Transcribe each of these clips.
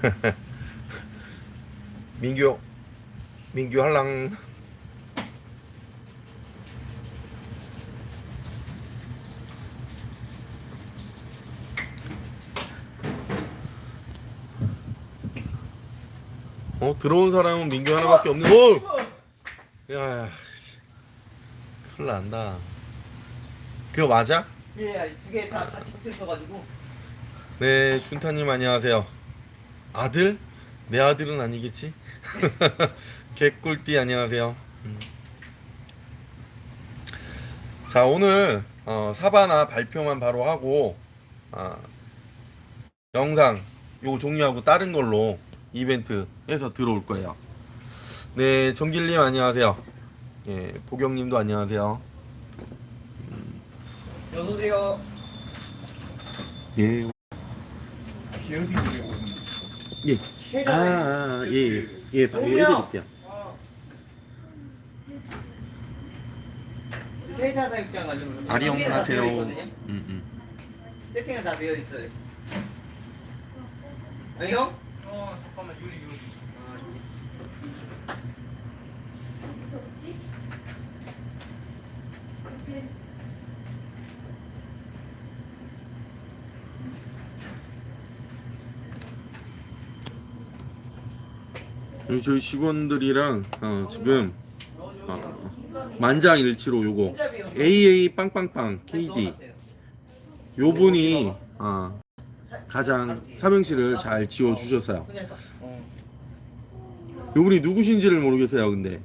민규 민규 할랑 어 들어온 사람은 민규 하나밖에 없는 오! 야 큰일 난다 그거 맞아? 예, 두 개 다 같이 붙어 있어가지고. 네, 준타님 안녕하세요. 아들? 내 아들은 아니겠지? 개꿀띠 안녕하세요. 음. 자, 오늘 어, 사바나 발표만 바로 하고 아, 영상 요거 종료하고 다른 걸로 이벤트 해서 들어올 거예요. 네, 정길님 안녕하세요. 예, 보경님도 안녕하세요. 여보세요. 예, 그리고 예. 아, 아, 예, 예, 바로 해드릴게요. 세차 사육장 가지고. 아리형 세팅이 다 하세요. 음, 음. 세팅은 다 되어 있어요. 아니요? 어 잠깐만 유리 유리 여기 저희 직원들이랑 어, 지금 어, 만장일치로 요거 AA 빵빵빵 KD 요 분이 어, 가장 삼행시를 잘 지어 주셨어요. 요 분이 누구신지를 모르겠어요. 근데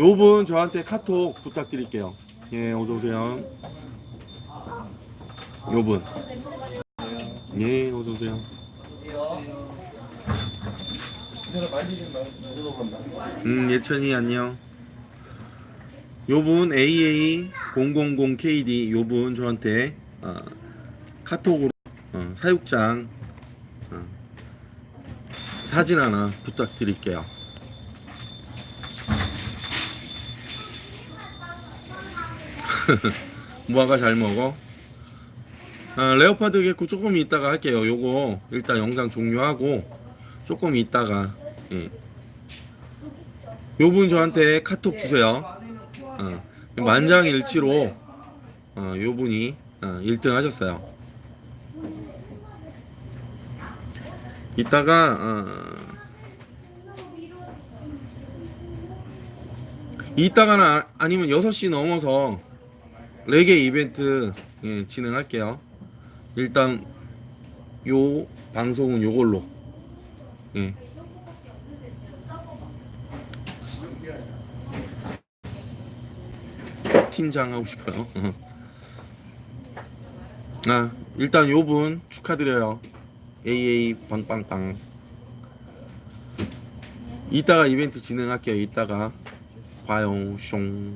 요 분 저한테 카톡 부탁드릴게요. 예, 어서 오세요. 요 분. 예, 어서 오세요. 음, 예천이 안녕. 요분 AA000KD 요분 저한테 어, 카톡으로 어, 사육장 어, 사진 하나 부탁드릴게요. 무화과 잘 먹어. 아, 레오파드 개코 조금 이따가 할게요. 요거 일단 영상 종료하고 조금 이따가 예. 요분 저한테 카톡 주세요. 어, 만장일치로 어, 요분이 어, 1등 하셨어요. 이따가 어, 이따가나 아니면 6시 넘어서 레게 이벤트 예, 진행할게요. 일단 요 방송은 요걸로 예. 팀장 하고 싶어요. 아 일단 요분 축하드려요. AA 빵빵빵. 이따가 이벤트 진행할게요. 이따가 봐요. 숑.